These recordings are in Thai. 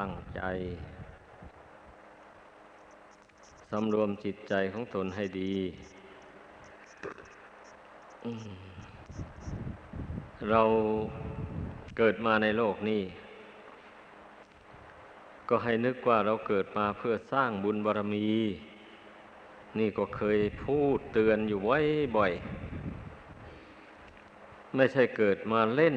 ตั้งใจสำรวมจิตใจของตนให้ดี เราเกิดมาในโลกนี้ ก็ให้นึกว่าเราเกิดมาเพื่อสร้างบุญบารมี นี่ก็เคยพูดเตือนอยู่ไว้บ่อย ไม่ใช่เกิดมาเล่น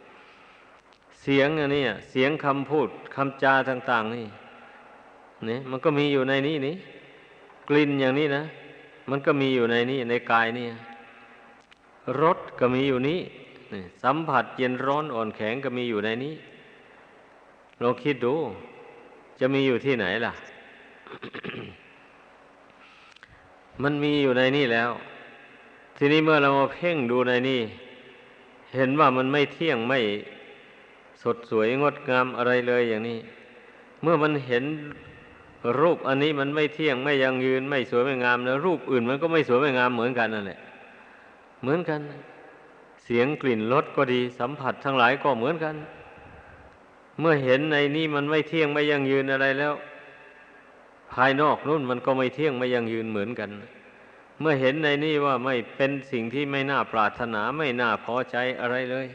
เสียงอันนี้เสียงคำพูดคำจาต่าง ๆ นี่นี่มันก็มีอยู่ในนี้นี่กลิ่นอย่างนี้นะ มันก็มีอยู่ในนี้ในกายนี่รสก็มีอยู่นี้นี่สัมผัสเย็นร้อนอ่อนแข็งก็มีอยู่ในนี้ลองคิดดู จะมีอยู่ที่ไหนล่ะ มันมีอยู่ในนี่แล้ว ทีนี้เมื่อเรามาเพ่งดูในนี่ เห็นว่ามันไม่เที่ยงไม่ สดสวยงดงามอะไรเลยอย่างนี้ เมื่อมันเห็นรูปอันนี้มันไม่เที่ยงไม่ยังยืนไม่สวยไม่งามแล้ว รูปอื่นมันก็ไม่สวยไม่งามเหมือนกันนั่นแหละ เหมือนกัน เสียงกลิ่นรสก็ดีสัมผัสทั้งหลายก็เหมือนกัน เมื่อเห็นในนี้มันไม่เที่ยงไม่ยังยืนอะไรแล้ว ภายนอกนู่นมันก็ไม่เที่ยงไม่ยังยืนเหมือนกัน เมื่อเห็นในนี้ว่าไม่เป็นสิ่งที่ไม่น่าปรารถนาไม่น่าพอใจอะไรเลย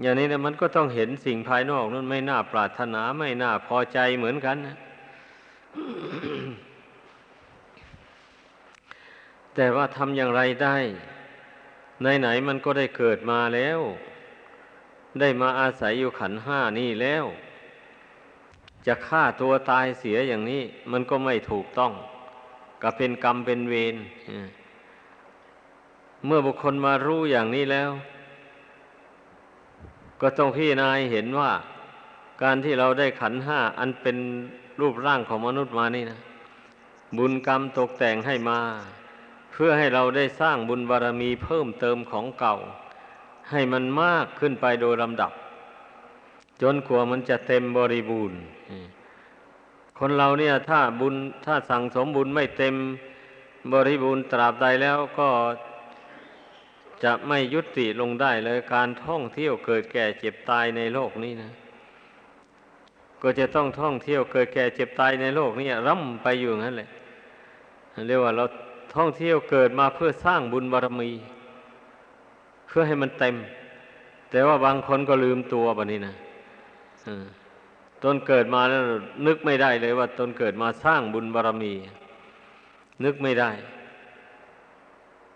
อย่างนี้นะมันก็ต้องเห็นสิ่งภายนอกนั้นไม่น่าปรารถนาไม่น่าพอใจเหมือนกันนะแต่ว่าทำอย่างไรได้ไหนๆมันก็ได้เกิดมาแล้ว ได้มาอาศัยอยู่ขันห้านี่แล้ว จะฆ่าตัวตายเสียอย่างนี้ มันก็ไม่ถูกต้องก็เป็นกรรมเป็นเวรเมื่อบุคคลมารู้อย่างนี้แล้ว ก็ต้องพี่นายเห็นว่า การที่เราได้ขันห้าอันเป็นรูปร่างของมนุษย์มานี่นะบุญกรรมตกแต่งให้มา เพื่อให้เราได้สร้างบุญบารรมีเพิ่มเติมของเก่า ให้มันมากขึ้นไปโดยลำดับ จนกว่ามันจะเต็มบริบูรณ์คนเราเนี่ยถ้าบุญถ้าสั่งสมบุญไม่เต็มบริบูรณ์ตราบใดแล้วก็ จะไม่ยุติลงได้เลยการท่องเที่ยวเกิดแก่เจ็บตายในโลกนี้นะ ก็จะต้องท่องเที่ยวเกิดแก่เจ็บตายในโลกนี้ร่ำไปอยู่งั้นแหละเรียกว่าเราท่องเที่ยวเกิดมาเพื่อสร้างบุญบารมี เพื่อให้มันเต็ม แต่ว่าบางคนก็ลืมตัวแบบนี้นะตนเกิดมาแล้วนึกไม่ได้เลยว่าตนเกิดมาสร้างบุญบารมี นึกไม่ได้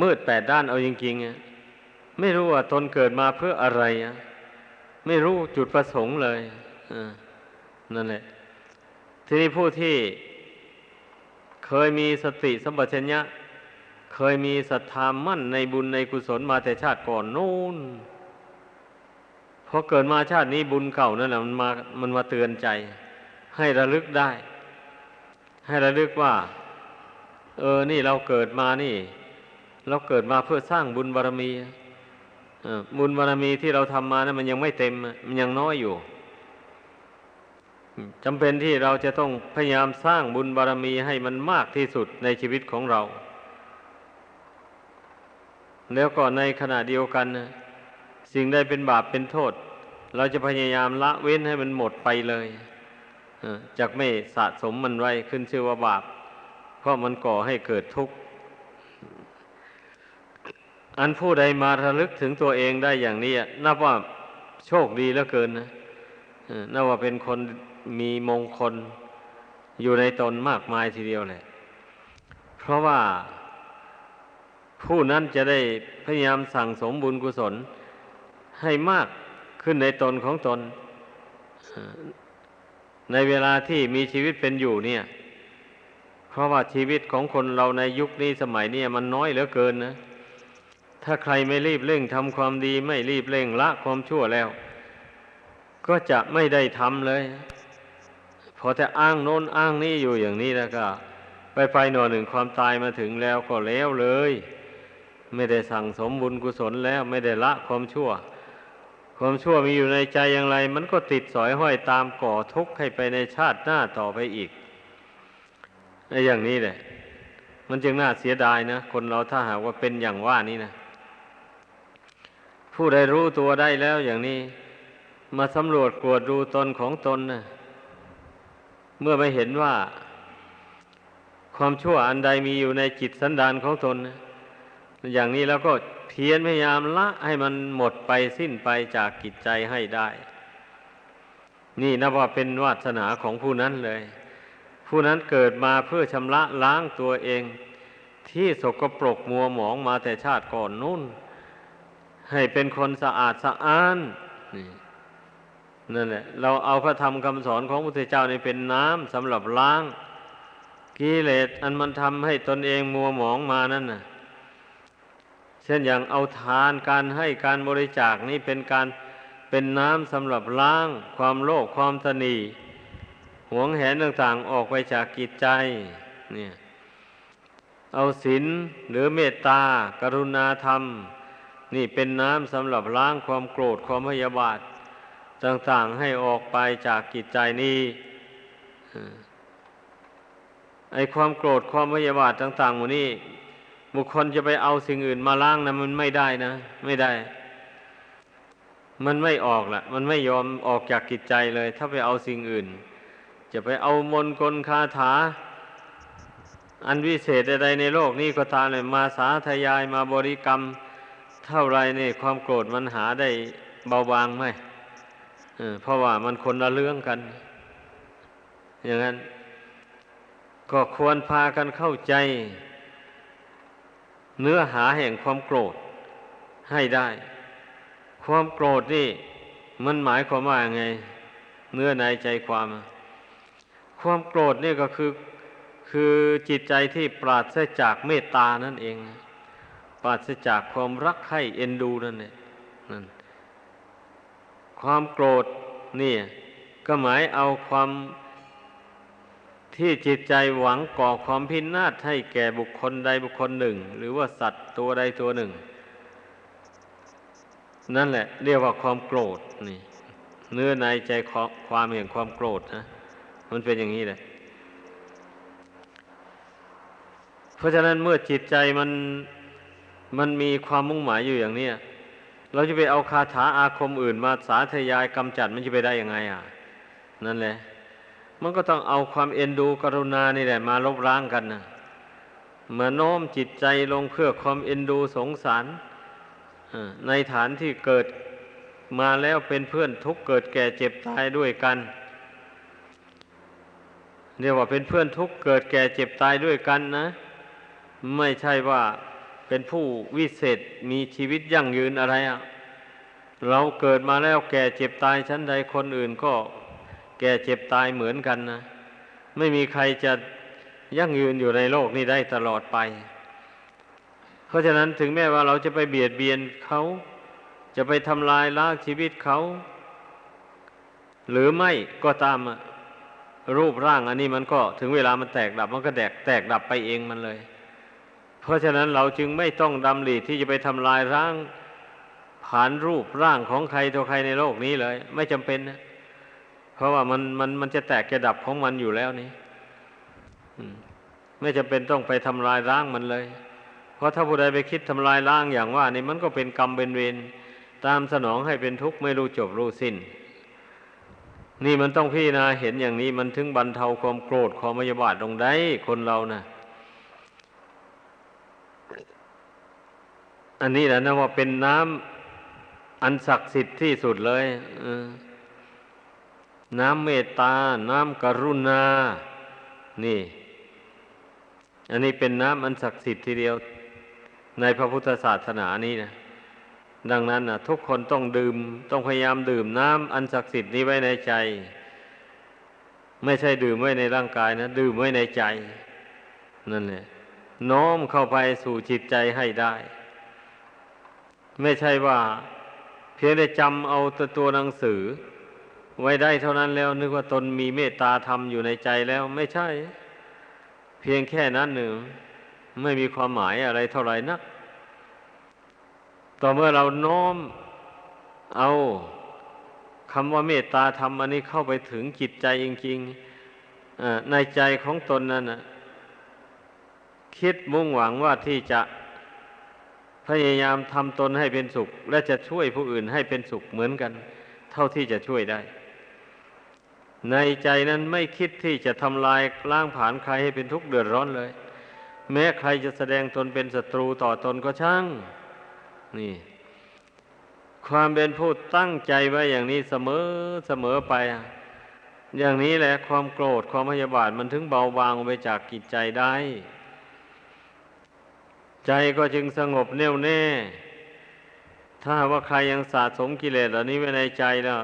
มืดแปดด้านเอาจริงๆไม่รู้ว่าตนเกิดมาเพื่ออะไร ไม่รู้จุดประสงค์เลยนั่นแหละ ทีนี้ผู้ที่เคยมีสติสัมปชัญญะ เคยมีศรัทธามั่นในบุญในกุศลมาแต่ชาติก่อนนู่นพอเกิดมาชาตินี้บุญเก่านั่นแหละมันมามันมาเตือนใจ ให้ระลึกได้ ให้ระลึกว่า เออ นี่เราเกิดมานี่ เราเกิดมาเพื่อสร้างบุญบารรมีบุญบารรมีที่เราทำมานะั้นมันยังไม่เต็ม มันยังน้อยอยู่จำเป็นที่เราจะต้องพยายามสร้างบุญบารมีให้มันมากที่สุดในชีวิตของเรา แล้วก็ในขณะเดียวกัน สิ่งใดเป็นบาปเป็นโทษ เราจะพยายามละเว้นให้มันหมดไปเลยจากไม่สะสมมันไว้ขึ้นชื่อว่าบาป เพราะมันก่อให้เกิดทุกข์ อันผู้ใดมาระลึกถึงตัวเองได้อย่างนี้นับว่าโชคดีเหลือเกินนะนับว่าเป็นคนมีมงคลอยู่ในตนมากมายทีเดียวเลยเพราะว่าผู้นั้นจะได้พยายามสั่งสมบุญกุศล ให้มากขึ้นในตนของตน ในเวลาที่มีชีวิตเป็นอยู่เนี่ย เพราะว่าชีวิตของคนเราในยุคนี้สมัยนี้มันน้อยเหลือเกินนะ ถ้าใครไม่รีบเร่งทำความดีไม่รีบเร่งละความชั่วแล้ว ก็จะไม่ได้ทำเลย พอแต่อ้างโน้นอ้างนี่อยู่อย่างนี้แล้วก็ ไปไปหน่อหนึ่งความตายมาถึงแล้วก็แล้วเลย ไม่ได้สั่งสมบุญกุศลแล้วไม่ได้ละความชั่ว ความชั่วมีอยู่ในใจอย่างไร มันก็ติดสอยห้อยตามก่อทุกข์ให้ไปในชาติหน้าต่อไปอีกในอย่างนี้แหละมันจึงน่าเสียดายนะ คนเราถ้าหากว่าเป็นอย่างว่านี้นะ ผู้ใดรู้ตัวได้แล้วอย่างนี้ มาสำรวจกวดดูตนของตนนะเมื่อไม่เห็นว่า ความชั่วอันใดมีอยู่ในจิตสันดานของตนนะอย่างนี้แล้วก็เพียรพยายามละให้มันหมดไปสิ้นไปจากกิจใจให้ได้ นี่นับว่าเป็นวาสนาของผู้นั้นเลย ผู้นั้นเกิดมาเพื่อชำระล้างตัวเอง ที่สกปรกมัวหมองมาแต่ชาติก่อนนู่น ให้เป็นคนสะอาดสะอ้านนี่นั่นแหละเราเอาพระธรรมคำสอนของพระพุทธเจ้านี่เป็นน้ำสำหรับล้างกิเลสอันมันทำให้ตนเองมัวหมองมานั่นน่ะ เช่นอย่างเอาทานการให้การบริจาคนี่เป็นการเป็นน้ำสำหรับล้าง ความโลภความตนีหวงแหนต่างๆออกไปจากกิจใจเนี่ยเอาศีลหรือเมตตากรุณาธรรม นี่เป็นน้ำสำหรับล้างความโกรธความพยาบาท ต่างๆให้ออกไปจากกิจใจนี้ไอความโกรธความพยาบาทต่างๆหมดนี้บุคคลจะไปเอาสิ่งอื่นมาล้างนะมันไม่ได้นะ ไม่ได้ มันไม่ออกละมันไม่ยอมออกจากกิจใจเลย ถ้าไปเอาสิ่งอื่น จะไปเอามนกลคาถา อันวิเศษใดๆในโลกนี้ก็ตามเลยมาสาธยายมาบริกรรม เท่าไรเนี่ยความโกรธมันหาได้เบาบางไหมเพราะว่ามันคนละเรื่องกัน อย่างนั้น ก็ควรพากันเข้าใจ เนื้อหาแห่งความโกรธให้ได้ ความโกรธนี่มันหมายความว่าไง เนื้อในใจความ ความโกรธนี่ก็คือคือจิตใจที่ปราศจากเมตตานั่นเองป ราศจากความรักใคร่เอ็นดูนั่นเองนั่นความโกรธนี่ก็หมายเอาความที่จิตใจหวังก่อความพินาศให้แก่บุคคลใดบุคคลหนึ่ง หรือว่าสัตว์ตัวใดตัวหนึ่ง นั่นแหละ เรียกว่าความโกรธนี่เนื้อในใจความเห็นความโกรธนะมันเป็นอย่างนี้แหละเพราะฉะนั้นเมื่อจิตใจมัน มันมีความมุ่งหมายอยู่อย่างนี้เราจะไปเอาคาถาอาคมอื่นมาสาธยายกำจัดมันจะไปได้ยังไงอะ นั่นแหละ มันก็ต้องเอาความเอ็นดูกรุณานี่แหละ มาลบล้างกันนะเมื่อโน้มจิตใจลงเพื่อความเอ็นดูสงสารในฐานที่เกิดมาแล้วเป็นเพื่อนทุกเกิดแก่เจ็บตายด้วยกันเรียกว่าเป็นเพื่อนทุกเกิดแก่เจ็บตายด้วยกันนะ ไม่ใช่ว่า เป็นผู้วิเศษมีชีวิตยั่งยืนอะไรอะ่ะเราเกิดมาแล้วแก่เจ็บตายชั้นใดคนอื่นก็แก่เจ็บตายเหมือนกันนะ ไม่มีใครจะยั่งยืนอยู่ในโลกนี้ได้ตลอดไป เพราะฉะนั้นถึงแม้ว่าเราจะไปเบียดเบียนเขาจะไปทำลายล้างชีวิตเขา หรือไม่ก็ตามรูปร่างอันนี้มันก็ถึงเวลามันแตกดับมันก็แตกแตกดับไปเองมันเลย ราะฉะนั้นเราจึงไม่ต้องดำริที่จะไปทำลายร่างผ่านรูปร่างของใครตัวใครในโลกนี้เลย ไม่จำเป็นนะเพราะว่ามันมันมันจะแตกจะดับของมันอยู่แล้วนี่ไม่จะเป็นต้องไปทำลายล้างมันเลย เพราะถ้าผู้ใดไปคิดทำลายล้างอย่างว่านี่มันก็เป็นกรรมเป็นเวรตามสนองให้เป็นทุกข์ไม่รู้จบรู้สิ้น นี่มันต้องพี่นาเห็นอย่างนี้มันถึงบรรเทาความโกรธความมยาบาทลงได้คนเรานะ่ะ อันนี้แหละนะว่าเป็นน้ำอันศักดิ์สิทธิ์ที่สุดเลยน้ำเมตตา น้ำกรุณา นี่ อันนี้เป็นน้ำอันศักดิ์สิทธิ์ทีเดียว ในพระพุทธศาสนานี้นะดังนั้นนะทุกคนต้องดื่ม ต้องพยายามดื่มน้ำอันศักดิ์สิทธิ์นี้ไว้ในใจ ไม่ใช่ดื่มไว้ในร่างกายนะ ดื่มไว้ในใจ นั่นแหละน้อมเข้าไปสู่จิตใจให้ได้ ไม่ใช่ว่า เพียงได้จำเอาตัวตัวหนังสือ ไว้ได้เท่านั้นแล้วนึกว่าตนมีเมตตาธรรมอยู่ในใจแล้วไม่ใช่ เพียงแค่นั้นหนึ่งไม่มีความหมายอะไรเท่าไหร่นัก ต่อเมื่อเราน้อมเอาคำว่าเมตตาธรรมอันนี้เข้าไปถึงจิตใจจริงๆในใจของตนนั้นนะคิดมุ่งหวังว่าที่จะ พยายามทำตนให้เป็นสุข และจะช่วยผู้อื่นให้เป็นสุขเหมือนกัน เท่าที่จะช่วยได้ ในใจนั้นไม่คิดที่จะทำลายล้างผาญใครให้เป็นทุกข์เดือดร้อนเลย แม้ใครจะแสดงตนเป็นศัตรูต่อตนก็ช่าง นี่ ความเป็นผู้ตั้งใจไว้อย่างนี้เสมอเสมอไป อย่างนี้แหละความโกรธความพยาบาทมันถึงเบาบางไปจากกิจใจได้ ใจก็จึงสงบแน่วแน่ ถ้าว่าใครยังสะสมกิเลสเหล่านี้ไว้ในใจแล้ว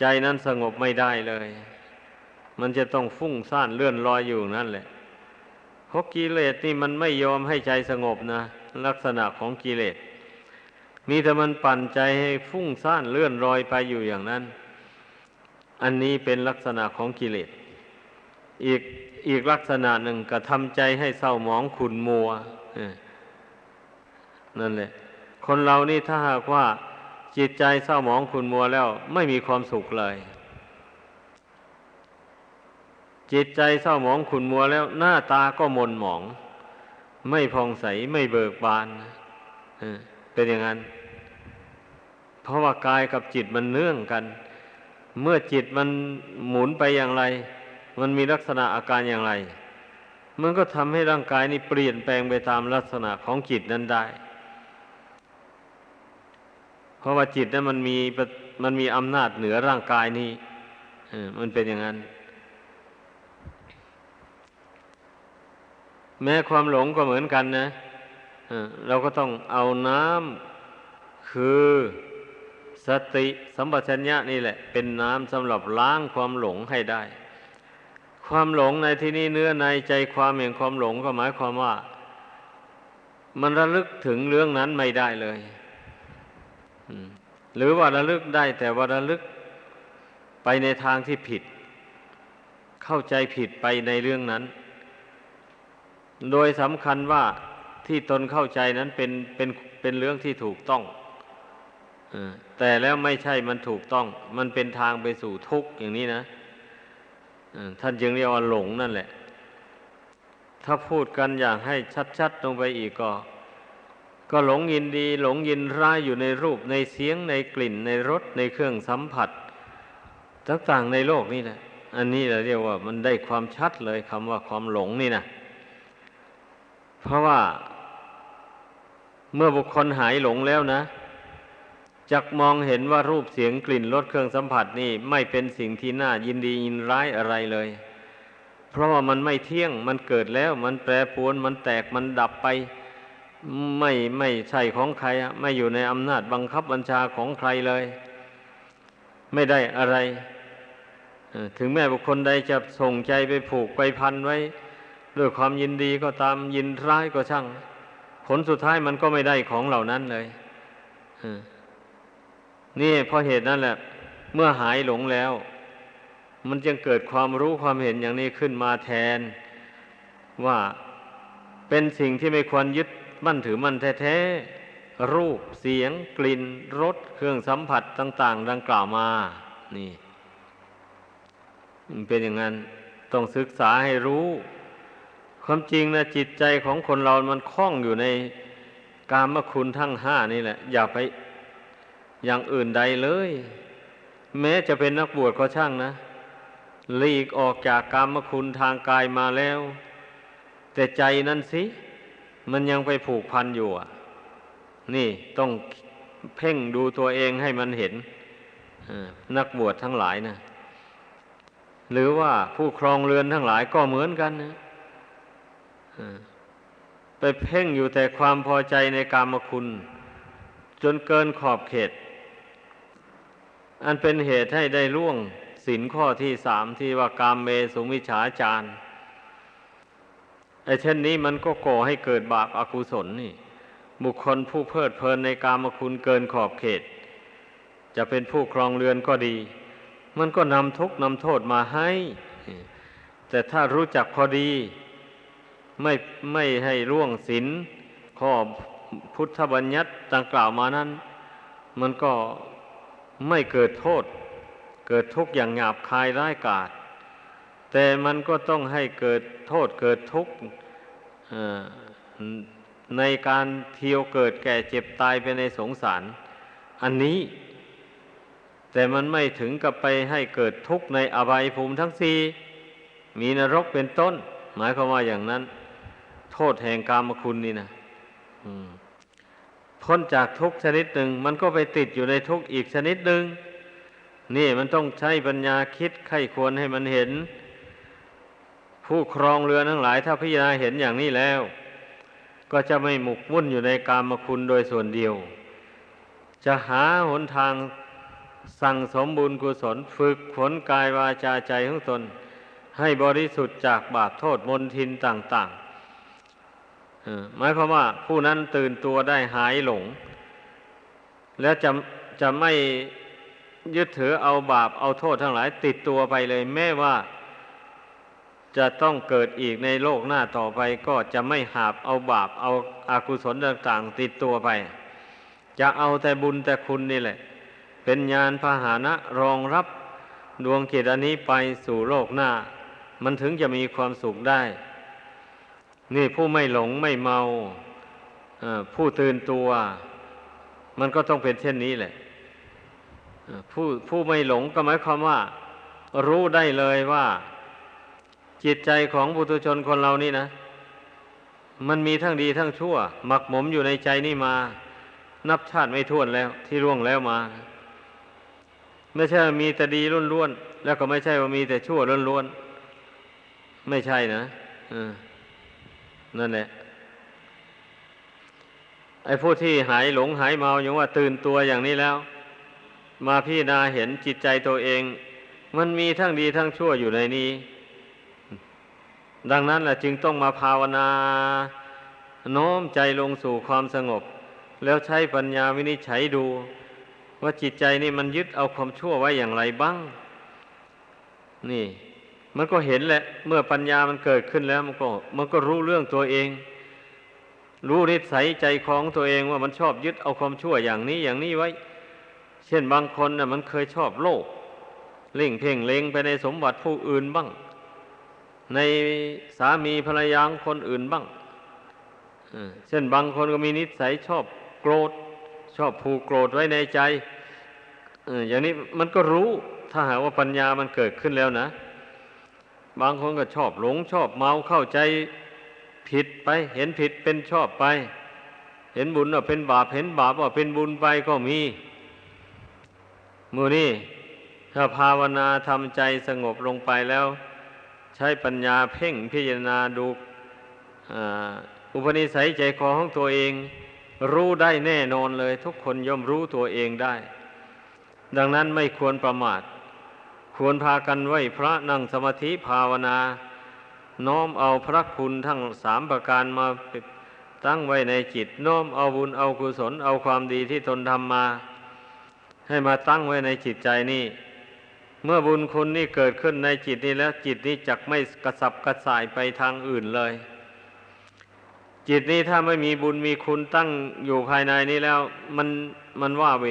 ใจนั้นสงบไม่ได้เลย มันจะต้องฟุ้งซ่านเลื่อนลอยอยู่นั่นแหละเพราะกิเลสนี่มันไม่ยอมให้ใจสงบนะ ลักษณะของกิเลส มีแต่มันปั่นใจให้ฟุ้งซ่านเลื่อนลอยไปอยู่อย่างนั้น อันนี้เป็นลักษณะของกิเลส อีกอีกลักษณะหนึ่งกระทำใจให้เศร้าหมองขุนมัว นั่นแหละ คนเรานี่ถ้าหากว่าจิตใจเศร้าหมองขุนมัวแล้ว ไม่มีความสุขเลย จิตใจเศร้าหมองขุนมัวแล้ว หน้าตาก็มนหมอง ไม่พองใสไม่เบิกบานเป็นอย่างนั้น เพราะว่ากายกับจิตมันเนื่องกัน เมื่อจิตมันหมุนไปอย่างไร มันมีลักษณะอาการอย่างไร มันก็ทำให้ร่างกายนี้เปลี่ยนแปลงไปตามลักษณะของจิตนั้นได้ ราะว่าจิตนั้นมันมีมันมีอำนาจเหนือร่างกายนี้มันเป็นอย่างนั้น แม้ความหลงก็เหมือนกันนะเราก็ต้องเอาน้ำคือสติสัมปชัญญะนี่แหละ เป็นน้ำสำหรับล้างความหลงให้ได้ ความหลงในที่นี้เนื้อในใจความแห่งความหลงก็หมายความว่า มันระลึกถึงเรื่องนั้นไม่ได้เลย หรือว่าระลึกได้แต่ว่าระลึกไปในทางที่ผิด เข้าใจผิดไปในเรื่องนั้น โดยสำคัญว่าที่ตนเข้าใจนั้นเป็นเป็นเป็นเรื่องที่ถูกต้องแต่แล้วไม่ใช่มันถูกต้อง มันเป็นทางไปสู่ทุกข์อย่างนี้นะท่านจึงเรียกว่าหลงนั่นแหละ ถ้าพูดกันอย่างให้ชัดๆลงไปอีกก็ ก็หลงยินดีหลงยินร้ายอยู่ในรูปในเสียงในกลิ่นในรสในเครื่องสัมผัสต่างๆในโลกนี่แหละ อันนี้เราเรียกว่ามันได้ความชัดเลยคำว่าความหลงนี่นะเพราะว่าเมื่อบุคคลหายหลงแล้วนะจักมองเห็นว่ารูปเสียงกลิ่นรสเครื่องสัมผัสนี่ไม่เป็นสิ่งที่น่ายินดียินร้ายอะไรเลย เพราะว่ามันไม่เที่ยงมันเกิดแล้ว มันแปรปรวนมันแตกมันดับไป ไม่ไม่ใช่ของใครไม่อยู่ในอำนาจบังคับบัญชาของใครเลย ไม่ได้อะไรถึงแม้บุคคลใดจะส่งใจไปผูกไปพันไว้ ด้วยความยินดีก็ตามยินร้ายก็ช่าง ผลสุดท้ายมันก็ไม่ได้ของเหล่านั้นเลยนี่เพราะเหตุนั้นแหละ เมื่อหายหลงแล้ว มันจึงเกิดความรู้ความเห็นอย่างนี้ขึ้นมาแทน ว่าเป็นสิ่งที่ไม่ควรยึด มั่นถือมั่นแท้ๆ รูปเสียง กลิ่นรสเครื่องสัมผัสต่าง ๆ ดังกล่าวมา นี่เป็นอย่างนั้นต้องศึกษาให้รู้ ความจริงนะจิตใจของคนเรามันคล้องอยู่ในกามคุณทั้งห้านี่แหละ อย่าไปอย่างอื่นใดเลย แม้จะเป็นนักบวชก็ช่างนะหลีกออกจากกามคุณทางกายมาแล้ว แต่ใจนั่นสิ มันยังไปผูกพันอยู่อะ นี่ต้องเพ่งดูตัวเองให้มันเห็นนักบวชทั้งหลายนะหรือว่าผู้ครองเรือนทั้งหลายก็เหมือนกันนะไปเพ่งอยู่แต่ความพอใจในกามคุณ จนเกินขอบเขต อันเป็นเหตุให้ได้ล่วงสินข้อที่สามที่ว่ากามเมสุมิฉาจาร ไอ้เช่นนี้มันก็ก่อให้เกิดบาปอากุศลนี่ บุคคลผู้เพลิดเพลินในกามคุณเกินขอบเขต จะเป็นผู้ครองเรือนก็ดี มันก็นำทุกข์นำโทษมาให้ แต่ถ้ารู้จักพอดี ไม่ไม่ให้ร่วงศีลข้อพุทธบัญญัติดังกล่าวมานั้น มันก็ไม่เกิดโทษ เกิดทุกข์อย่างหยาบคายร้ายกาจ แต่มันก็ต้องให้เกิดโทษเกิดทุกข์ในการเที่ยวเกิดแก่เจ็บตายไปในสงสาร อันนี้ แต่มันไม่ถึงกับไปให้เกิดทุกข์ในอบายภูมิทั้งสี่มีนรกเป็นต้น หมายความว่าอย่างนั้น โทษแห่งกามคุณนี่นะพ้นจากทุกชนิดหนึ่ง มันก็ไปติดอยู่ในทุกอีกชนิดหนึ่งนี่มันต้องใช้ปัญญาคิดไข้ควรให้มันเห็น ผู้ครองเรือทั้งหลายถ้าพิจารณาเห็นอย่างนี้แล้ว ก็จะไม่หมกมุ่นอยู่ในกามคุณโดยส่วนเดียว จะหาหนทางสั่งสมบุญกุศลฝึกฝนกายวาจาใจของตน ให้บริสุทธิ์จากบาปโทษมนทินต่างๆหมายความว่าผู้นั้นตื่นตัวได้หายหลง และจะจะไม่ยึดถือเอาบาปเอาโทษทั้งหลายติดตัวไปเลยแม้ว่า จะต้องเกิดอีกในโลกหน้าต่อไปก็จะไม่หาบเอาบาปเอาอากุศลต่างๆ ติดตัวไป จะเอาแต่บุญแต่คุณนี่แหละ เป็นญาณพาหานะรองรับดวงจิตอันนี้ไปสู่โลกหน้า มันถึงจะมีความสุขได้ นี่ผู้ไม่หลงไม่เมาผู้ตื่นตัว มันก็ต้องเป็นเช่นนี้แหละผู้ผู้ไม่หลงก็หมายความว่า รู้ได้เลยว่า จิตใจของบุตุชนคนเรานี่นะ มันมีทั้งดีทั้งชั่ว หมักหมมอยู่ในใจนี่มา นับชาติไม่ถ้วนแล้วที่ร่วงแล้วมา ไม่ใช่มีแต่ดีล้วนๆแล้วก็ไม่ใช่ว่ามีแต่ชั่วล้วนๆไม่ใช่นะนั่นแหละไอ้ผู้ที่หายหลงหายเมาอย่างว่าตื่นตัวอย่างนี้แล้ว มาพี่นาเห็นจิตใจตัวเอง มันมีทั้งดีทั้งชั่วอยู่ในนี้ ดังนั้นแหละจึงต้องมาภาวนาโน้มใจลงสู่ความสงบ แล้วใช้ปัญญาวินิจฉัยดู ว่าจิตใจนี่มันยึดเอาความชั่วไว้อย่างไรบ้าง นี่ มันก็เห็นแหละ เมื่อปัญญามันเกิดขึ้นแล้ว มันก็ มันก็รู้เรื่องตัวเอง รู้นิสัยใจของตัวเองว่ามันชอบยึดเอาความชั่วอย่างนี้อย่างนี้ไว้ เช่นบางคนน่ะมันเคยชอบโลภเล่งเพ่งเล็งไปในสมบัติผู้อื่นบ้าง ในสามีภรรยาคนอื่นบ้างเช่นบางคนก็มีนิสัยชอบโกรธ ชอบผูกโกรธไว้ในใจอออย่างนี้มันก็รู้ถ้าหากว่าปัญญามันเกิดขึ้นแล้วนะ บางคนก็ชอบหลงชอบเมาเข้าใจผิดไป เห็นผิดเป็นชอบไป เห็นบุญว่าเป็นบาปเห็นบาปว่าเป็นบุญไปก็มีมือนี่ถ้าภาวนาทำใจสงบลงไปแล้ว ใช้ปัญญาเพ่งพิจารณาดูอุปนิสัยใจคอของตัวเอง รู้ได้แน่นอนเลย ทุกคนย่อมรู้ตัวเองได้ ดังนั้นไม่ควรประมาท ควรพากันไหวพระนั่งสมาธิภาวนา น้อมเอาพระคุณทั้งสามประการมาตั้งไว้ในจิต น้อมเอาบุญเอากุศลเอาความดีที่ตนทำมา ให้มาตั้งไว้ในจิตใจนี่ เมื่อบุญคุณนี่เกิดขึ้นในจิตนี้แล้ว จิตนี้จักไม่กระสับกระส่ายไปทางอื่นเลย จิตนี้ถ้าไม่มีบุญมีคุณตั้งอยู่ภายในนี้แล้ว มันมันว่าเว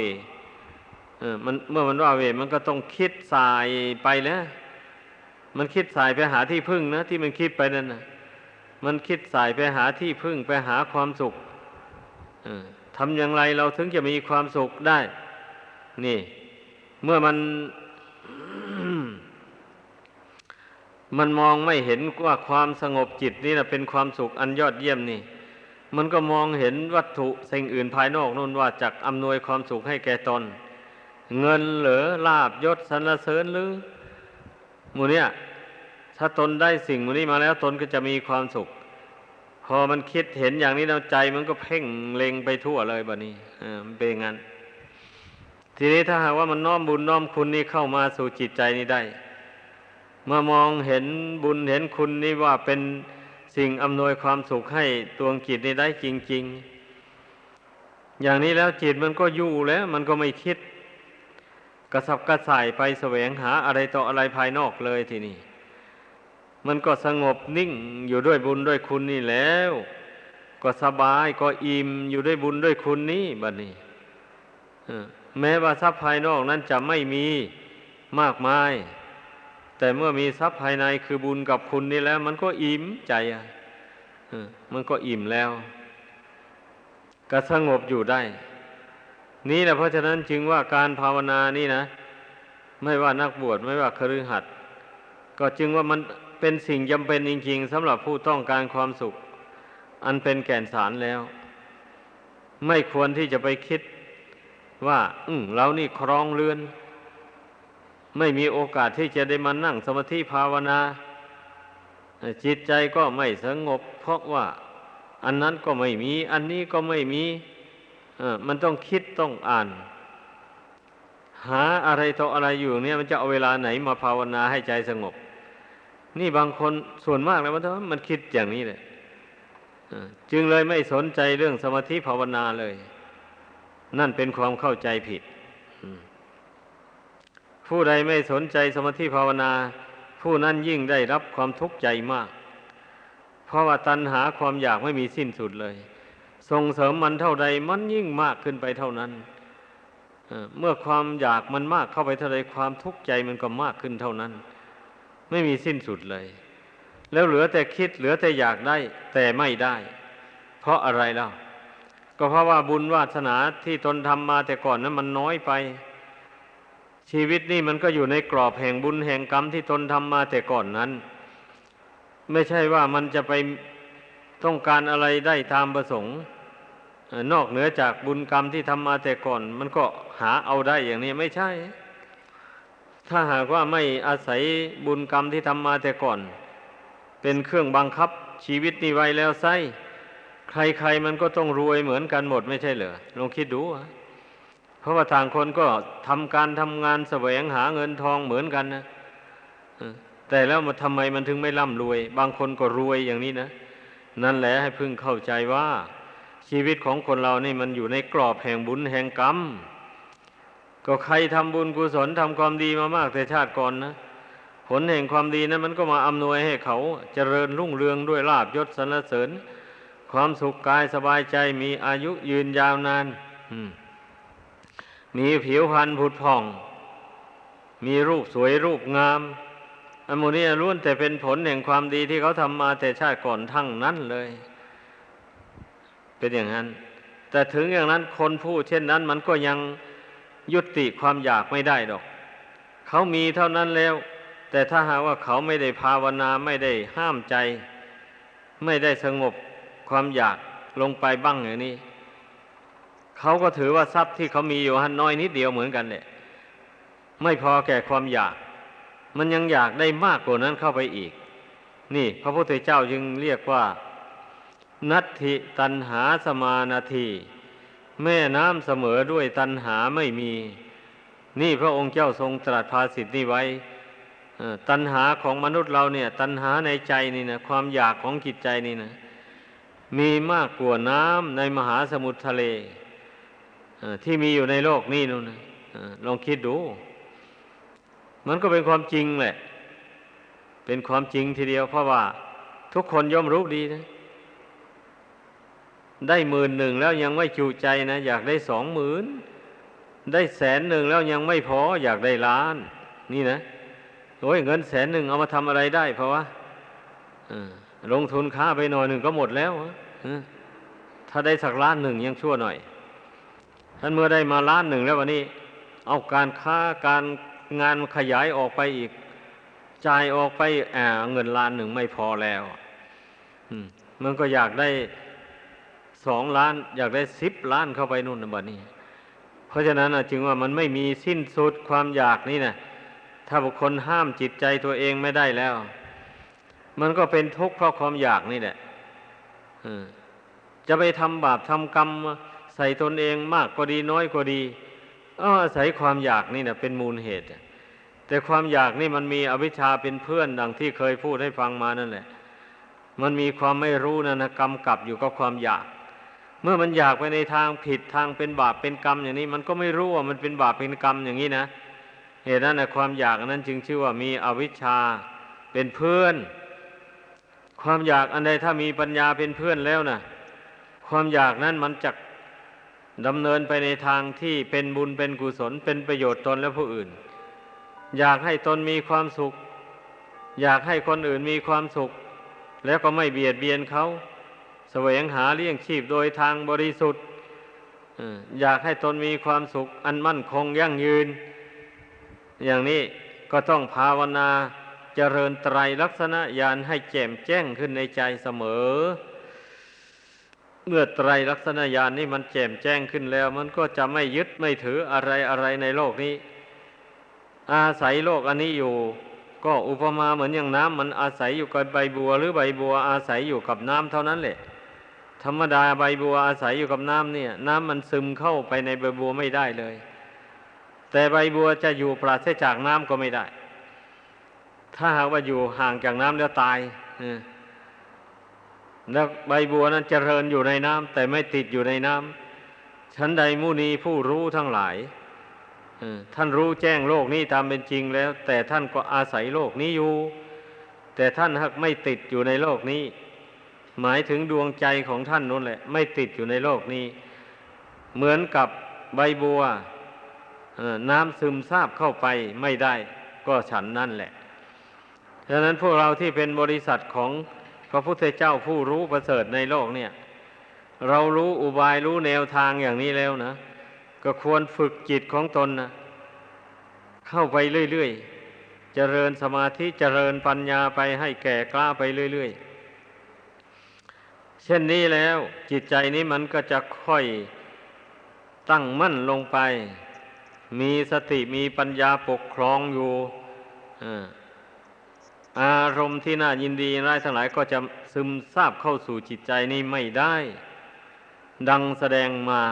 เออมันเมื่อมันว่าเวมันก็ต้องคิดสายไปแล้วมันคิดสายไปหาที่พึ่งนะ ที่มันคิดไปนั่นนะมันคิดสายไปหาที่พึ่งไปหาความสุขทำอย่างไรเราถึงจะมีความสุขได้ นี่ เมื่อมัน มันมองไม่เห็นว่าความสงบจิตนี่นะเป็นความสุขอันยอดเยี่ยมนี่ มันก็มองเห็นวัตถุสิ่งอื่นภายนอกนู่นว่าจักอำนวยความสุขให้แก่ตน เงินเหลือลาบยศสรรเสริญหรือหมูเนี่ยถ้าตนได้สิ่งหมูนี้มาแล้วตนก็จะมีความสุข พอมันคิดเห็นอย่างนี้แล้วใจมันก็เพ่งเล็งไปทั่วเลยบะนี้อ่ามันเป็นงั้น ทีนี้ถ้าหากว่ามันน้อมบุญน้อมคุณนี่เข้ามาสู่จิตใจนี้ได้ เมื่อมองเห็นบุญเห็นคุณนี่ว่าเป็นสิ่งอำนวยความสุขให้ดวงจิตนี้ได้จริง ๆ อย่างนี้แล้วจิตมันก็อยู่แล้ว มันก็ไม่คิด กระสับกระส่ายไปแสวงหาอะไรต่ออะไรภายนอกเลยทีนี้มันก็สงบนิ่งอยู่ด้วยบุญด้วยคุณนี่แล้ว ก็สบายก็อิ่มอยู่ด้วยบุญด้วยคุณนี่บัดนี้แม้ว่าทรัพย์ภายนอกนั้นจะไม่มีมากมาย แต่เมื่อมีทรัพย์ภายในคือบุญกับคุณนี่แล้ว มันก็อิ่มใจอะมันก็อิ่มแล้ว ก็สงบอยู่ได้ นี่แหละเพราะฉะนั้นจึงว่าการภาวนานี่นะ ไม่ว่านักบวชไม่ว่าคฤหัสถ์ก็จึงว่ามันเป็นสิ่งจำเป็นจริงๆสำหรับผู้ต้องการความสุข อันเป็นแก่นสารแล้ว ไม่ควรที่จะไปคิดว่า อืเรานี่ครองเรือน ไม่มีโอกาสที่จะได้มานั่งสมาธิภาวนา จิตใจก็ไม่สงบ เพราะว่าอันนั้นก็ไม่มี อันนี้ก็ไม่มีมันต้องคิดต้องอ่าน หาอะไรต่ออะไรอยู่เนี่ย มันจะเอาเวลาไหนมาภาวนาให้ใจสงบ นี่บางคนส่วนมากแล้วมันมันคิดอย่างนี้เลยจึงเลยไม่สนใจเรื่องสมาธิภาวนาเลย นั่นเป็นความเข้าใจผิด ผู้ใดไม่สนใจสมาธิภาวนา ผู้นั้นยิ่งได้รับความทุกข์ใจมาก เพราะว่าตัณหาความอยากไม่มีสิ้นสุดเลย ส่งเสริมมันเท่าใดมันยิ่งมากขึ้นไปเท่านั้นเมื่อความอยากมันมากเข้าไปเท่าใดความทุกข์ใจมันก็มากขึ้นเท่านั้น ไม่มีสิ้นสุดเลย แล้วเหลือแต่คิดเหลือแต่อยากได้ แต่ไม่ได้ เพราะอะไรเล่าก็เพราะว่าบุญวาสนาที่ตนทำมาแต่ก่อนนั้นมันน้อยไป ชีวิตนี่มันก็อยู่ในกรอบแห่งบุญแห่งกรรมที่ตนทำมาแต่ก่อนนั้น ไม่ใช่ว่ามันจะไปต้องการอะไรได้ตามประสงค์ นอกเหนือจากบุญกรรมที่ทำมาแต่ก่อน มันก็หาเอาได้อย่างนี้ไม่ใช่ ถ้าหากว่าไม่อาศัยบุญกรรมที่ทำมาแต่ก่อน เป็นเครื่องบังคับชีวิตนี้ไว้แล้วไซใครๆมันก็ต้องรวยเหมือนกันหมดไม่ใช่เหรอลองคิดดูอะ เพราะว่าทางคนก็ทำการทำงานแสวงหาเงินทองเหมือนกันนะแต่แล้วมาทำไมมันถึงไม่ร่ำรวย บางคนก็รวยอย่างนี้นะ นั่นแหละให้พึงเข้าใจว่า ชีวิตของคนเรานี่มันอยู่ในกรอบแห่งบุญแห่งกรรม ก็ใครทำบุญกุศลทำความดีมามากแต่ชาติก่อนนะ ผลแห่งความดีนั้นมันก็มาอำนวยให้เขาเจริญรุ่งเรืองด้วยลาบยศสรรเสริญ ความสุขกายสบายใจมีอายุยืนยาวนาน อืม มีผิวพรรณผุดผ่อง มีรูปสวยรูปงาม อันโมนี้ล้วนแต่เป็นผลแห่งความดีที่เขาทำมาแต่ชาติก่อนทั้งนั้นเลย เป็นอย่างนั้น แต่ถึงอย่างนั้นคนผู้เช่นนั้นมันก็ยังยุติความอยากไม่ได้ดอก เขามีเท่านั้นแล้ว แต่ถ้าหากว่าเขาไม่ได้ภาวนาไม่ได้ห้ามใจ ไม่ได้สงบความอยากลงไปบ้างอย่างนี้ เขาก็ถือว่าทรัพย์ที่เขามีอยู่หันน้อยนิดเดียวเหมือนกันเนี่ยไม่พอแก่ความอยาก มันยังอยากได้มากกว่านั้นเข้าไปอีก นี่ พระพุทธเจ้าจึงเรียกว่า นัตถิตันหาสมานาทีแม่น้ำเสมอด้วยตันหาไม่มี นี่พระองค์เจ้าทรงตรัสภาสิทธินี้ไว้ตันหาของมนุษย์เราเนี่ย ตันหาในใจนี่นะความอยากของจิตใจนี่นะมีมากกว่าน้ำในมหาสมุทรทะเล ที่มีอยู่ในโลกนี่นู่นนะลองคิดดู มันก็เป็นความจริงแหละ เป็นความจริงทีเดียว เพราะว่าทุกคนย่อมรู้ดีนะ ได้หมื่นหนึ่งแล้วยังไม่จูใจนะ อยากได้สองหมื่นได้แสนหนึ่งแล้วยังไม่พอ อยากได้ล้าน นี่นะโอ้ยเงินแสนหนึ่งเอามาทำอะไรได้ เพราะว่าลงทุนค้าไปหน่อยหนึ่งก็หมดแล้วถ้าได้สักล้านหนึ่งยังชั่วหน่อย ท่านเมื่อได้มาล้านหนึ่งแล้ววันนี้ เอาการค้าการงานขยายออกไปอีกจ่ายออกไปแอบเงินล้านหนึ่งไม่พอแล้วมันก็อยากได้สองล้าน อยากได้สิบล้านเข้าไปนู่นนะบัดนี้ เพราะฉะนั้นจึงว่ามันไม่มีสิ้นสุดความอยากนี่นะถ้าบุคคลห้ามจิตใจตัวเองไม่ได้แล้ว มันก็เป็นทุกข์เพราะความอยากนี่แหละจะไปทำบาปทำกรรม ใส่ตนเองมากก็ดีน้อยก็ดีก็อาศัยความอยากนี่นะเป็นมูลเหตุ แต่ความอยากนี่มันมีอวิชชาเป็นเพื่อนดังที่เคยพูดให้ฟังมานั่นแหละ มันมีความไม่รู้นะนะกำกับอยู่กับความอยาก เมื่อมันอยากไปในทางผิดทางเป็นบาปเป็นกรรมอย่างนี้ มันก็ไม่รู้ว่ามันเป็นบาปเป็นกรรมอย่างนี้นะเหตุนั้นนะความอยากนั้นจึงชื่อว่ามีอวิชชาเป็นเพื่อน ความอยากอันใดถ้ามีปัญญาเป็นเพื่อนแล้วนะความอยากนั้นมันจะ ดำเนินไปในทางที่เป็นบุญเป็นกุศลเป็นประโยชน์ตนและผู้อื่น อยากให้ตนมีความสุข อยากให้คนอื่นมีความสุข แล้วก็ไม่เบียดเบียนเขาแสวงหาเลี้ยงชีพโดยทางบริสุทธิ์อยากให้ตนมีความสุข อันมั่นคงยั่งยืน อย่างนี้ก็ต้องภาวนาเจริญไตรลักษณะญาณให้แจ่มแจ้งขึ้นในใจเสมอ เมื่อไตรลักษณญาณนี่มันแจ่มแจ้งขึ้นแล้ว มันก็จะไม่ยึดไม่ถืออะไรอะไรในโลกนี้ อาศัยโลกอันนี้อยู่ ก็อุปมาเหมือนอย่างน้ำมันอาศัยอยู่กับใบบัว หรือใบบัวอาศัยอยู่กับน้ำเท่านั้นแหละ ธรรมดาใบบัวอาศัยอยู่กับน้ำเนี่ย น้ำมันซึมเข้าไปในใบบัวไม่ได้เลย แต่ใบบัวจะอยู่ปราศจากน้ำก็ไม่ได้ ถ้าหากว่าอยู่ห่างจากน้ำแล้วตาย แล้วใบบัวนั้นเจริญอยู่ในน้ำแต่ไม่ติดอยู่ในน้ำชั้นใดมุนีผู้รู้ทั้งหลายท่านรู้แจ้งโลกนี้ตามเป็นจริงแล้ว แต่ท่านก็อาศัยโลกนี้อยู่ แต่ท่านหากไม่ติดอยู่ในโลกนี้ หมายถึงดวงใจของท่านนั่นแหละ ไม่ติดอยู่ในโลกนี้ เหมือนกับใบบัวน้ำซึมซาบเข้าไปไม่ได้ ก็ฉันนั่นแหละฉะนั้นพวกเราที่เป็นบริษัทของ พระพุทธเจ้าผู้รู้ประเสริฐในโลกเนี่ย เรารู้อุบายรู้แนวทางอย่างนี้แล้วนะ ก็ควรฝึกจิตของตนนะเข้าไปเรื่อยๆเจริญสมาธิเจริญปัญญาไปให้แก่กล้าไปเรื่อยๆเช่นนี้แล้วจิตใจนี้มันก็จะค่อยตั้งมั่นลงไป มีสติมีปัญญาปกครองอยู่อ่า อารมณ์ที่น่ายินดีร้ายทั้งหลายก็จะซึมซาบเข้าสู่จิตใจนี้ไม่ได้ ดังแสดงมา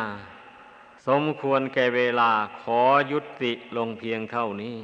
สมควรแก่เวลาขอยุติลงเพียงเท่านี้